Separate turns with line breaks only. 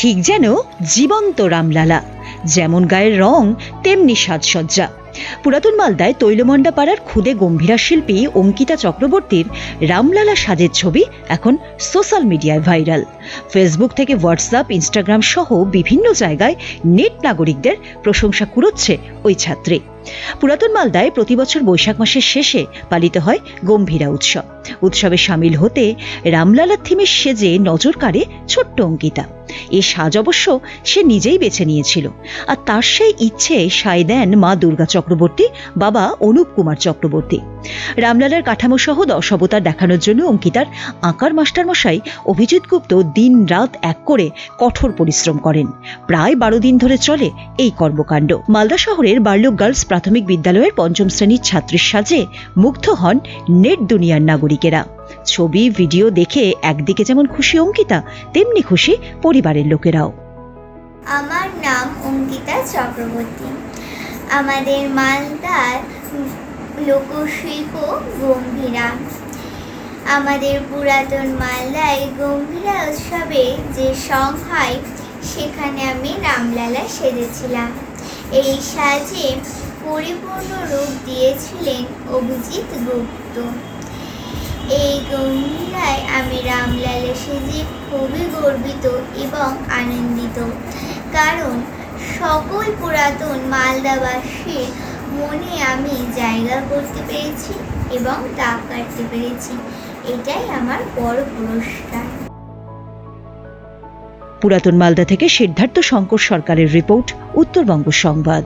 ঠিক যেন জীবন্ত রামলালা। যেমন গায়ের রং, তেমনি সাজসজ্জা। পুরাতন মালদায় তৈলমণ্ডা পাড়ার খুদে গম্ভীরা শিল্পী অঙ্কিতা চক্রবর্তীর রামলালা সাজের ছবি এখন সোশ্যাল মিডিয়ায় ভাইরাল। ফেসবুক থেকে হোয়াটসঅ্যাপ, ইনস্টাগ্রাম সহ বিভিন্ন জায়গায় নেট নাগরিকদের প্রশংসা কুড়োচ্ছে ওই ছাত্রী। পুরাতন মালদায় প্রতি বছর বৈশাখ মাসের শেষে পালিত হয় গম্ভীরা উৎসব। উৎসবে সামিল হতে রামলালার থিমে সেজে নজর কাড়ে ছোট্ট অঙ্কিতা। এ সাজ অবশ্য সে নিজেই বেছে নিয়েছিল। আর তার সেই ইচ্ছে সায় দেন মা দুর্গা চক্রবর্তী, বাবা অনুপ কুমার চক্রবর্তী। রামলালার কাঠামো সহ দশ অবতার দেখানোর জন্য অঙ্কিতার আঁকার মাস্টারমশাই অভিজিৎ গুপ্ত দিন রাত এক করে কঠোর পরিশ্রম করেন। প্রায় বারো দিন ধরে চলে এই কর্মকাণ্ড। মালদা শহরের বার্লক গার্লস প্রাথমিক বিদ্যালয়ের পঞ্চম শ্রেণির ছাত্রীর সাজে মুগ্ধ হন নেট দুনিয়ার নাগরিকেরা। ছবি, ভিডিও দেখে একদিকে যেমন খুশি অঙ্কিতা, তেমনি খুশি পরিবারের লোকেরাও।
আমার নাম অঙ্কিতা চক্রবর্তী। আমাদের মালদার লোকশিল্প গম্ভীরা। আমাদের পুরাতন মালদায় গম্ভীরা উৎসবে যে সং হয়, সেখানে আমি রামলালা সেজেছিলাম। এই সাজে পরিপূর্ণ রূপ দিয়েছিলেন অভিজিৎ গুপ্ত। এই গম্ভীরায় আমি রামলালা সেজে খুবই গর্বিত এবং আনন্দিত। কারণ সকল পুরাতন মালদাবাসীর মনে আমি জায়গা করতে পেরেছি এবং দাগ কাটতে পেরেছি। এটাই আমার বড় পুরস্কার।
পুরাতন মালদা থেকে সিদ্ধার্থ শঙ্কর সরকারের রিপোর্ট, উত্তরবঙ্গ সংবাদ।